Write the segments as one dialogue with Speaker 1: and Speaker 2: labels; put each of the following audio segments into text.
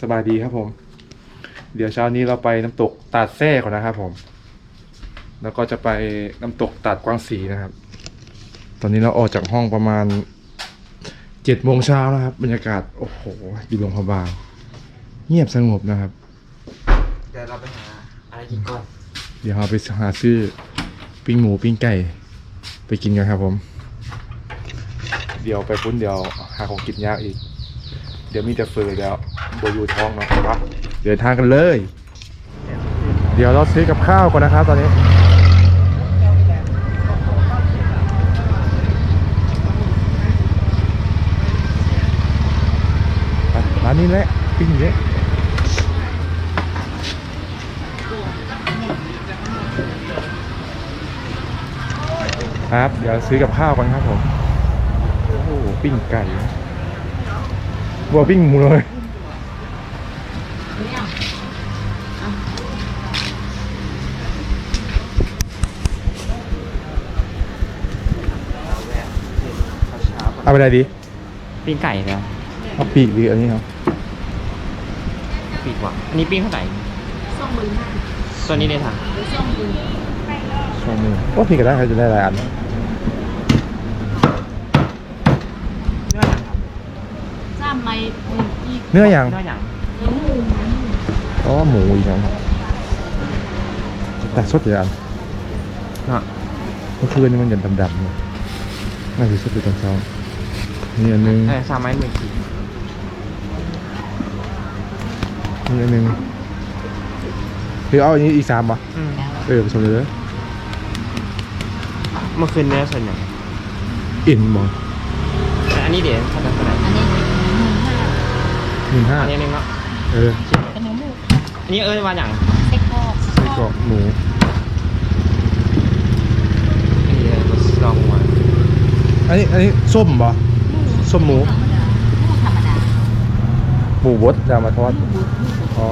Speaker 1: สบายดีครับผม เดี๋ยวเช้านี้เราไปน้ำตกตาดแซ่ก่อนนะครับผม แล้วก็จะไปน้ำตกตาดกวางสีนะครับ ตอนนี้เราออกจากห้องประมาณเจ็ดโมงเช้านะครับ บรรยากาศโอ้โหอยู่โรงพยาบาลเงียบสงบนะครับ
Speaker 2: เดี๋ยวเราไปหาอะไรกินก่อน
Speaker 1: เดี๋ยวเราไปหาซื้อปิ้งหมูปิ้งไก่ ไปกินกันครับผม เดี๋ยวไปปุ้นเดี๋ยวหาของกินยากอีก เดี๋ยวมีแต่เฟอร์แล้วโบอยูท้องเนาะครับ เดินทางกันเลย เดี๋ยวเราซื้อกับข้าวก่อนนะครับตอนนี้ไปร้านนี้แหละปิ้งอย่างนี้ครับ เดี๋ยวซื้อกับข้าวกันครับผม โอ้โหปิ้งไก่ บัวปิ้งหมูเลย
Speaker 2: เราแวะเช้าๆก่อน
Speaker 1: เอาไปไหนดี
Speaker 2: ปิ้งไก่แล้ว
Speaker 1: เอาปีกหรืออันนี้ครับ
Speaker 2: ปีกว่ะอันนี้ปิ้งเท่าไหร่ตัวนี้เลยค่ะ
Speaker 1: สองมือโอ้พี่ก็ได้ครับจะได้หลายอัน
Speaker 2: เนื้อหนังครับ
Speaker 3: สามไม้หนึ่งอีก
Speaker 1: เนื้ออย่าง
Speaker 2: เนื้อหนัง
Speaker 3: เนื้อหมู
Speaker 1: อ๋อหมูอีกนะครับแต่สดอย่างอัน
Speaker 2: เนาะ
Speaker 1: เมื่อคืนนี่มันยังดำๆอยู่น่าจะสดอยู่ตอนเช้านี่อันนึง
Speaker 2: เออสามไม้หมื่นขีด
Speaker 1: นี่อันนึงหรือเอาอันนี้อีกสามปะ
Speaker 2: อืม
Speaker 1: เออผสมเลย
Speaker 2: เมื่อคืนเนื้อส่วนใหญ่
Speaker 1: อินบอ
Speaker 2: แต่อันนี้เดี๋ยวเท่าไหร่เท่าไหร่
Speaker 3: อันนี้หนึ่งห้า
Speaker 1: หนึ่งห้า
Speaker 2: อันนี้นึงเนาะ
Speaker 1: เออ
Speaker 3: เป็นเนื้อหมู
Speaker 2: อันนี้เอ้ยว่าอย่าง
Speaker 3: เซ็กกรอก
Speaker 1: ไส้กรอกหมู
Speaker 2: อันนี้เลยลองหัว
Speaker 1: อันนี้อันนี้ส้มปะ ส้มหมู
Speaker 3: ธรรมดาหมูธรรมดา
Speaker 1: หมูบดดามาทอดอ๋อ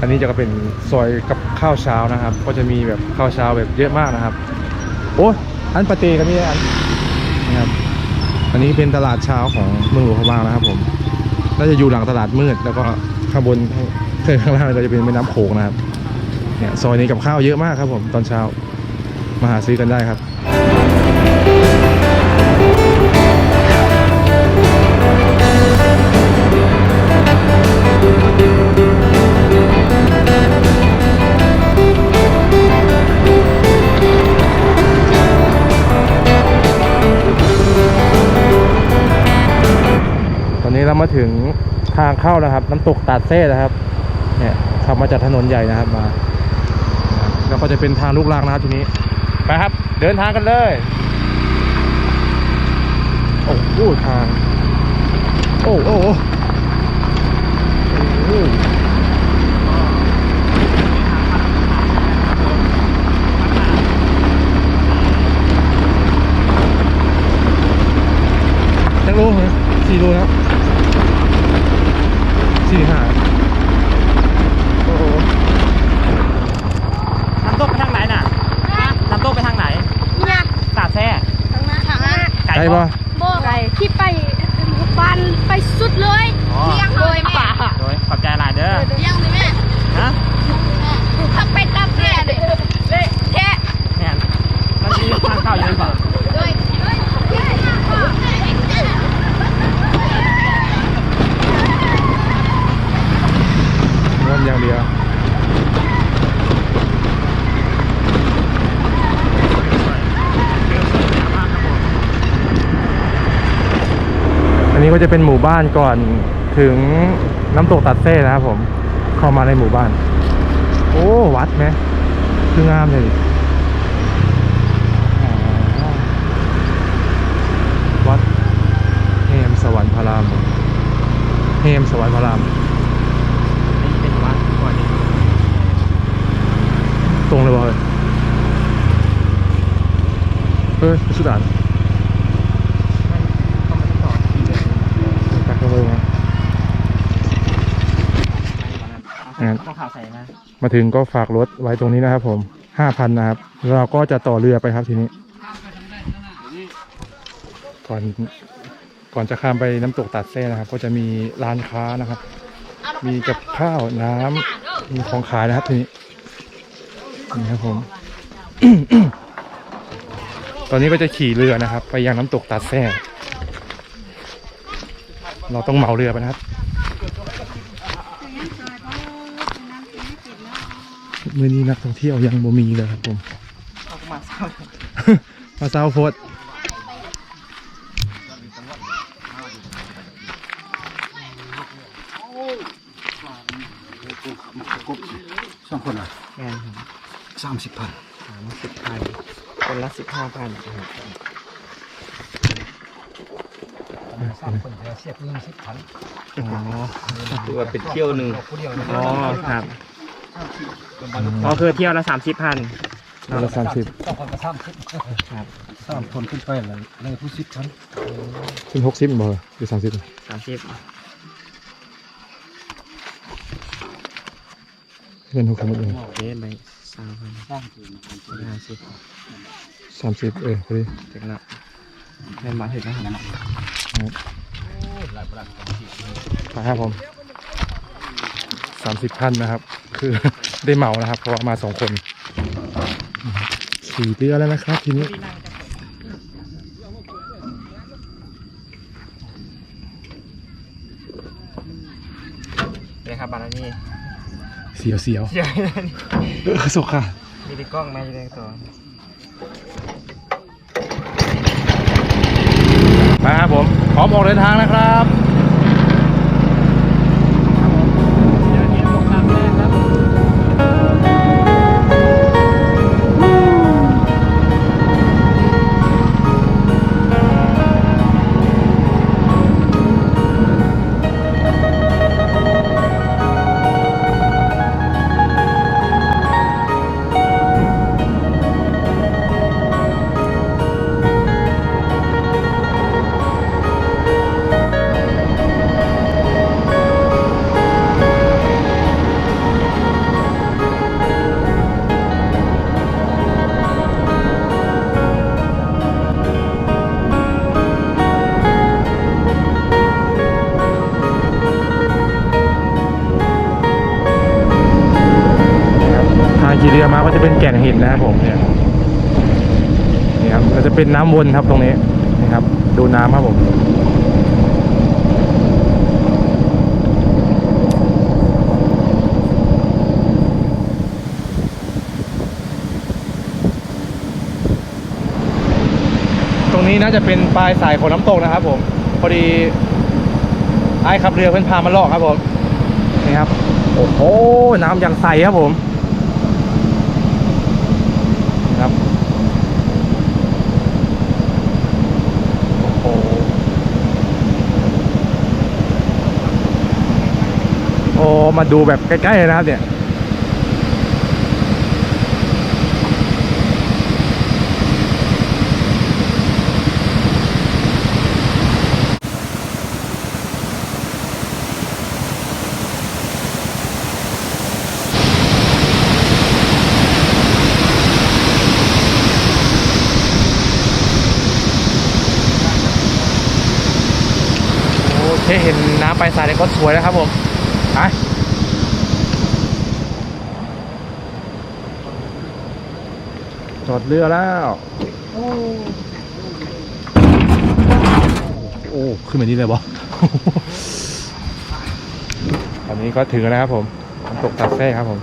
Speaker 1: อันนี้จะก็เป็นซอยกับข้าวเช้านะครับ ก็จะมีแบบข้าวเช้าแบบเยอะมากนะครับ โอ้อันปาเตก็มีอันนะครับอันนี้เป็นตลาดเช้าของเมืองหลวงพะบางนะครับ ผมน่าจะอยู่หลังตลาดมืด แล้วก็ข้างบนข้างล่างก็จะเป็นแม่น้ำโขงนะครับเนี่ยซอยนี้กับข้าวเยอะมากครับผมตอนเช้ามาหาซื้อกันได้ครับ อนนี้เรามาถึงทางเข้านะครับ น้ำตกตาดเซ่นะครับ เนี่ยขับมาจากถนนใหญ่นะครับมา แล้วก็จะเป็นทางลูกรังนะครับทีนี้ ไปครับ เดินทางกันเลย โอ้โหทาง โอ้โอ้โอ้โอ้จักโลเหรอ สี่โลแล้วสี่ห้าโอ้โห
Speaker 2: น้ำตกไปทางไหนน่ะน้ำตกไปทางไหน
Speaker 4: เนี่ย
Speaker 2: ตาดแท้
Speaker 4: ทางนั้นทางนั้น
Speaker 2: ไก่
Speaker 1: ไกล
Speaker 2: ปะ
Speaker 1: ปะ
Speaker 4: บอกที่ไปบันไปสุดเลย
Speaker 2: อ๋อ
Speaker 4: เลี้ยงเลยป่า
Speaker 2: โดยขอบใจหลายเด้อ
Speaker 4: เลี้ยงเลยแม่
Speaker 2: ฮะ
Speaker 4: ถ้าไปตับแม่เลยเลยแค่
Speaker 2: เนี่ยมันมีทางเข้าอยู่หรือเปล่า
Speaker 4: เลยแค่เนี่ยพ่อแม่เห็นแค่
Speaker 1: ง มอย่างเดียวอันนี้ก็จะเป็นหมู่บ้านก่อนถึงน้ำตกตัดเซ่นะครับผม เข้ามาในหมู่บ้าน โอ้วัดไหมคืองามเลยวัดเฮมสวรรค์พระรามเฮมสวรรค์พระราม
Speaker 2: นี่เป็นวัดก่อนนี่
Speaker 1: ตรงเลยบอยเฮ้ยสุดาน
Speaker 2: ต้องมาต่อที่เดิม
Speaker 1: ตักกระเบื้องมางั้น
Speaker 2: ต้องข่าวใส่นะ
Speaker 1: มาถึงก็ฝากรถไว้ตรงนี้นะครับผมห้าพันนะครับ เราก็จะต่อเรือไปครับทีนี้ ก่อนก่อนจะข้ามไปน้ำตกตัดแซ่นะครับ ก็จะมีร้านค้านะครับ มีกับข้าวน้ำมีของขายนะครับทีนี้ นี่ครับผม ตอนนี้ก็จะขี่เรือนะครับ ไปยังน้ำตกตัดแซ่เราต้องเหมาเรือไปนะครับเมื่อนี้นักท่องเที่ยวยังบ่มีเลยครับผม
Speaker 2: ออกมาเศร้า
Speaker 1: มาเซาโฟด
Speaker 5: สามสิบพัน
Speaker 2: สามสิบพันคนละสิบห้าพันครับ
Speaker 5: สามคนเสียบเงินสิบพัน
Speaker 2: อ๋อถือว่าเป็นเที่ยวหนึ่ง
Speaker 5: ผู้เดียว
Speaker 2: อ๋อครับอ๋อคือเที่ยวละสามสิบพัน
Speaker 1: เรือละสามสิบ
Speaker 5: สองคนก็สามสิบ
Speaker 2: ครับ
Speaker 5: สามคนขึ้นไปเลยเลยผู้สิบพัน
Speaker 1: ขึ้นหกสิบบ่หรือสามสิบ
Speaker 2: สามสิบ
Speaker 1: เงินหกสิบเอง
Speaker 2: โอเคไปสามพัน
Speaker 5: สร้างคืน
Speaker 2: ห้าสิบ
Speaker 1: สามสิบเออพอดี
Speaker 2: ถึงแล้วเงินมาถึงแล้วครับ
Speaker 5: หลายประหลัดของที่
Speaker 1: ไปครับผมสามสิบพันนะครับ คือได้เหมานะครับ เพราะว่ามาสองคนขี่เรือแล้วนะครับ ทีนี้
Speaker 2: เลยครับบานานี่
Speaker 1: เสียวเสียว
Speaker 2: เดี๋ยว
Speaker 1: เออสุกค่ะ
Speaker 2: มีดีกล้องไหมาอยู่ในตัว
Speaker 1: มาครับผมพร้อมออกเดินทางนะครับ
Speaker 2: ก็
Speaker 1: จะเป็นแก่งหินนะครับผมเนี่ยนี่ครับก็จะเป็นน้ำวนครับตรงนี้นี่ครับ ดูน้ำครับผมตรงนี้น่าจะเป็นปลายสายของน้ำตกนะครับ ผมพอดีไอ้ขับเรือเพิ่อนพามาลอกครับผมนี่ครับโอ้โหน้ำยังใสครับผม ครับ โอ้โห โอ้ มาดูแบบใกล้ๆนะครับเนี่ยโอเคเห็นน้ำไปสายเนี่ยก็สวยแล้วครับผมไปจอ ดเรือแล้ว โอ้ ขึ้นแบบนี้เลยบอตอนนี้ก็ถึงแล้วครับผมน้ำตกตัดแท้ครับผม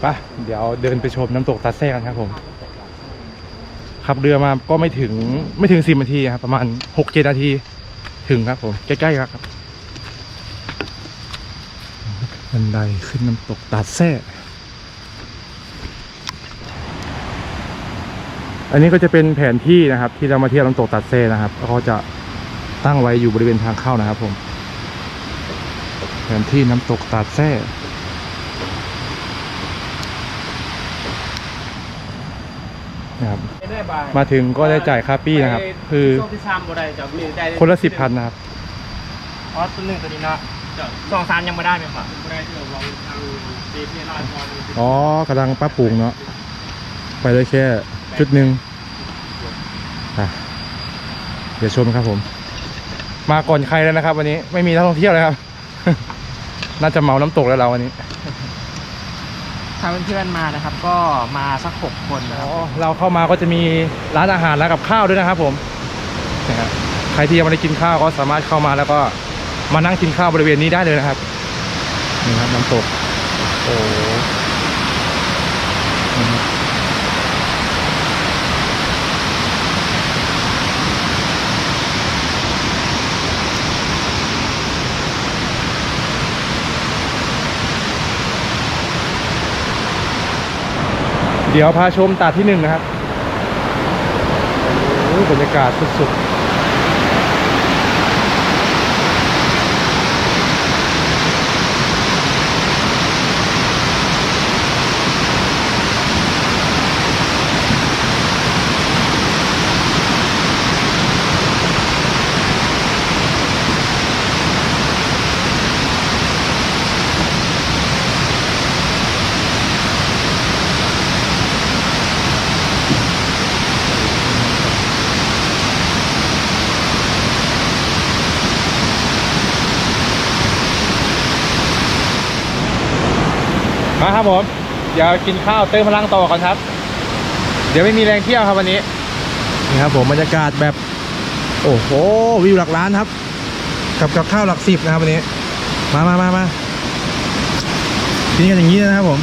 Speaker 1: ไปเดี๋ยวเดินไปชมน้ำตกตัดแท้กันครับผม ขับเรือมาก็ไม่ถึงไม่ถึงสิบนาทีครับประมาณหกเจ็ดนาที ถึงครับผม ใกล้ๆครับ บันไดขึ้นน้ำตกตัดแท้อันนี้ก็จะเป็นแผนที่นะครับ ที่เรามาเที่ยวน้ำตกตัดเซ่นะครับแล้วเขาจะตั้งไว้อยู่บริเวณทางเข้านะครับผม แผนที่น้ำตกตัดแซ่นะครับ
Speaker 2: ได้บาย
Speaker 1: มาถึงก็ได้จ่ายค่าปี้นะครับ คือ
Speaker 2: โซ่ที่ซ้ำบ่ได้จะมีได้
Speaker 1: คนละสิบพันนะครับ
Speaker 2: อ๋อตัวหนึ่งตัวนี้เนาะ สองสามยังไม่ได้ไหมครับ
Speaker 1: อ๋อกำลังปรับปรุงเนาะไปได้แค่จุดหนึ่งอะเดี๋ยวชมครับผม มาก่อนใครแล้วนะครับ วันนี้ไม่มีนักท่องเที่ยวเลยครับ น่าจะเมาน้ำตกแล้วเราวันนี้
Speaker 2: ถ้าเพื่อนๆมานะครับ ก็มาสักหกคนนะค
Speaker 1: อ๋
Speaker 2: รั
Speaker 1: อบเราเข้ามาก็จะมีร้านอาหารร้านกับข้าวด้วยนะครับ ผมนะครับใครที่ยังไม่ได้กินข้าวก็สามารถเข้ามาแล้วก็ มานั่งกินข้าวบริเวณนี้ได้เลยนะครับนี่ครับน้ำตกโอ้โหเดี๋ยวพาชมตาดที่หนึ่งนะครับ บรรยากาศสุดๆ มาครับผมเดี๋ยวกินข้าวเติมพลังต่อก่อนครับ เดี๋ยวไม่มีแรงเที่ยวครับวันนี้นี่ครับผมบรรยากาศแบบ โอ้โหวิวหลักล้านครับ กับกับข้าวหลักสิบนะครับวันนี้ มามามามากินกันอย่างนี้นะครับผม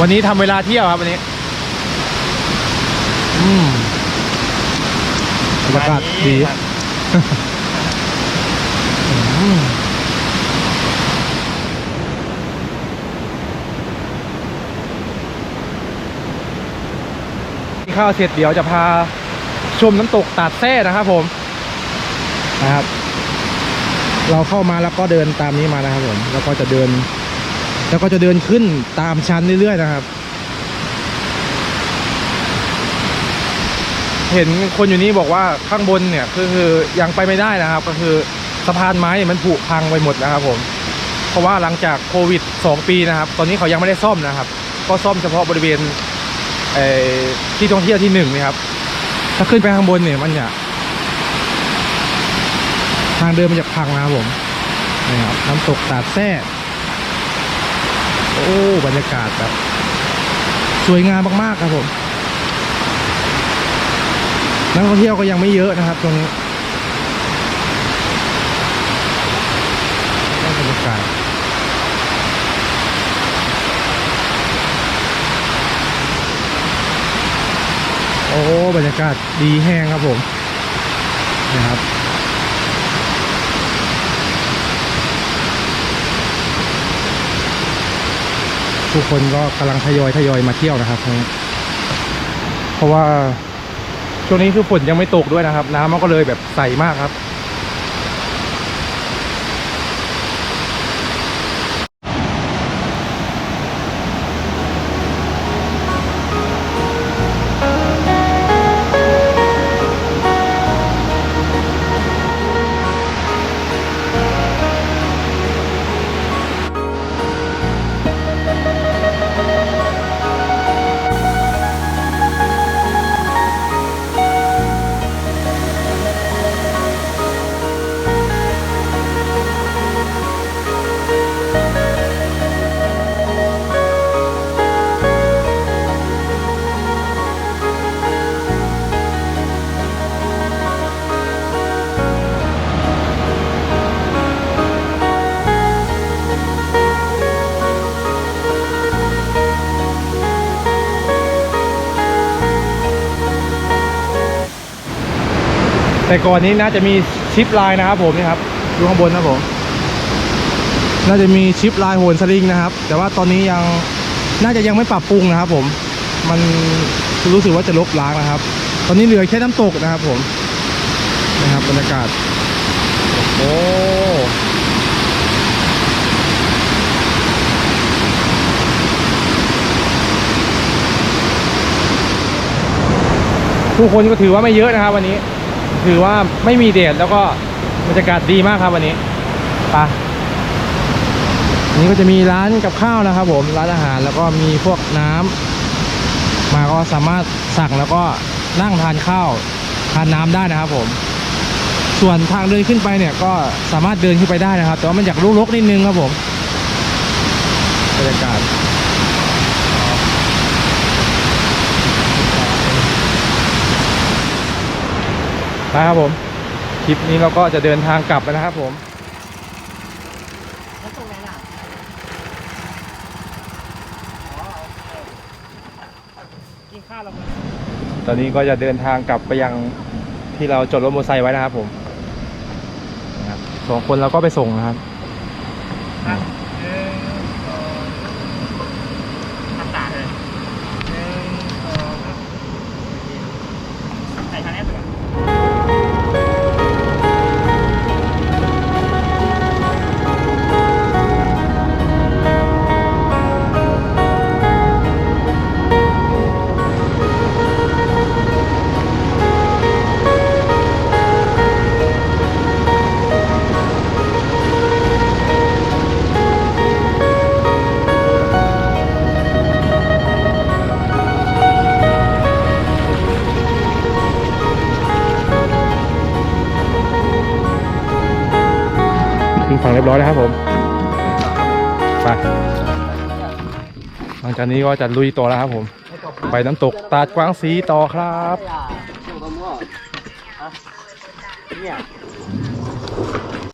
Speaker 1: วันนี้ทำเวลาเที่ยวครับวันนี้อืมบรรยากาศดี อืมกิน ข้าวเสร็จเดี๋ยวจะพาชมน้ำตกตาดแท้นะครับผมนะครับ เราเข้ามาแล้วก็เดินตามนี้มานะครับผมแล้วก็จะเดิน แล้วก็จะเดินขึ้นตามชั้นเรื่อยๆนะครับ เห็นคนอยู่นี่บอกว่าข้างบนเนี่ยคือคือยังไปไม่ได้นะครับ ก็คือสะพานไม้มันผุพังไปหมดนะครับผมเพราะว่าหลังจากโควิด 2 ปีนะครับ ตอนนี้เขายังไม่ได้ซ่อมนะครับ ก็ซ่อมเฉพาะบริเวณ ที่ท่องเที่ยวที่หนึ่งนะครับ ถ้าขึ้นไปข้างบนเนี่ยมันเนี่ยทางเดินมันจะพังนะครับผมนี่ครับน้ำตกตาดแท้โอ้บรรยากาศแบบสวยงามมากๆครับผมนักท่องเที่ยวก็ยังไม่เยอะนะครับ ตรงนี้ได้บรรยากาศ บรรยากาศดีแห้งครับผมนะครับทุกคนก็กำลังทยอยทยอยมาเที่ยวนะครับ เพราะว่าช่วงนี้คือฝนยังไม่ตกด้วยนะครับ น้ำมันก็เลยแบบใสมากครับ แต่ก่อนนี้น่าจะมีชิปไลน์นะครับผมนี่ครับดูข้างบนนะครับผม น่าจะมีชิปไลน์โหนสลิงนะครับ แต่ว่าตอนนี้ยังน่าจะยังไม่ปรับปรุงนะครับ ผม มันรู้สึกว่าจะลบล้างนะครับ ตอนนี้เหลือแค่น้ำตกนะครับ ผมนะครับบรรยากาศโอ้ผู้คนก็ถือว่าไม่เยอะนะครับวันนี้ ถือว่าไม่มีแดดแล้วก็บรรยากาศดีมากครับวันนี้ไปอันนี้ก็จะมีร้านกับข้าวนะครับ ผมร้านอาหารแล้วก็มีพวกน้ำมาก็สามารถสั่งแล้วก็นั่งทานข้าวทานน้ำได้นะครับ ผม ส่วนทางเดินขึ้นไปเนี่ยก็สามารถเดินขึ้นไปได้นะครับ แต่ว่ามันอยากรกๆนิดนึงครับผมบรรยากาศ ไปครับผมคลิปนี้เราก็จะเดินทางกลับแล้วนะครับผม
Speaker 2: แล้วตรงไหนล่ะกินข้าวแล้ว
Speaker 1: ตอนนี้ก็จะเดินทางกลับไปยังที่เราจอดรถมอเตอร์ไซค์ไว้นะครับผมสองคนเราก็ไปส่งนะครับ
Speaker 2: ย
Speaker 1: บร้อยแล้วครับผมไปหลังจากนี้ก็จะลุยต่อแล้วครับผม ไปน้ำตกตาดกวางสีต่อครับ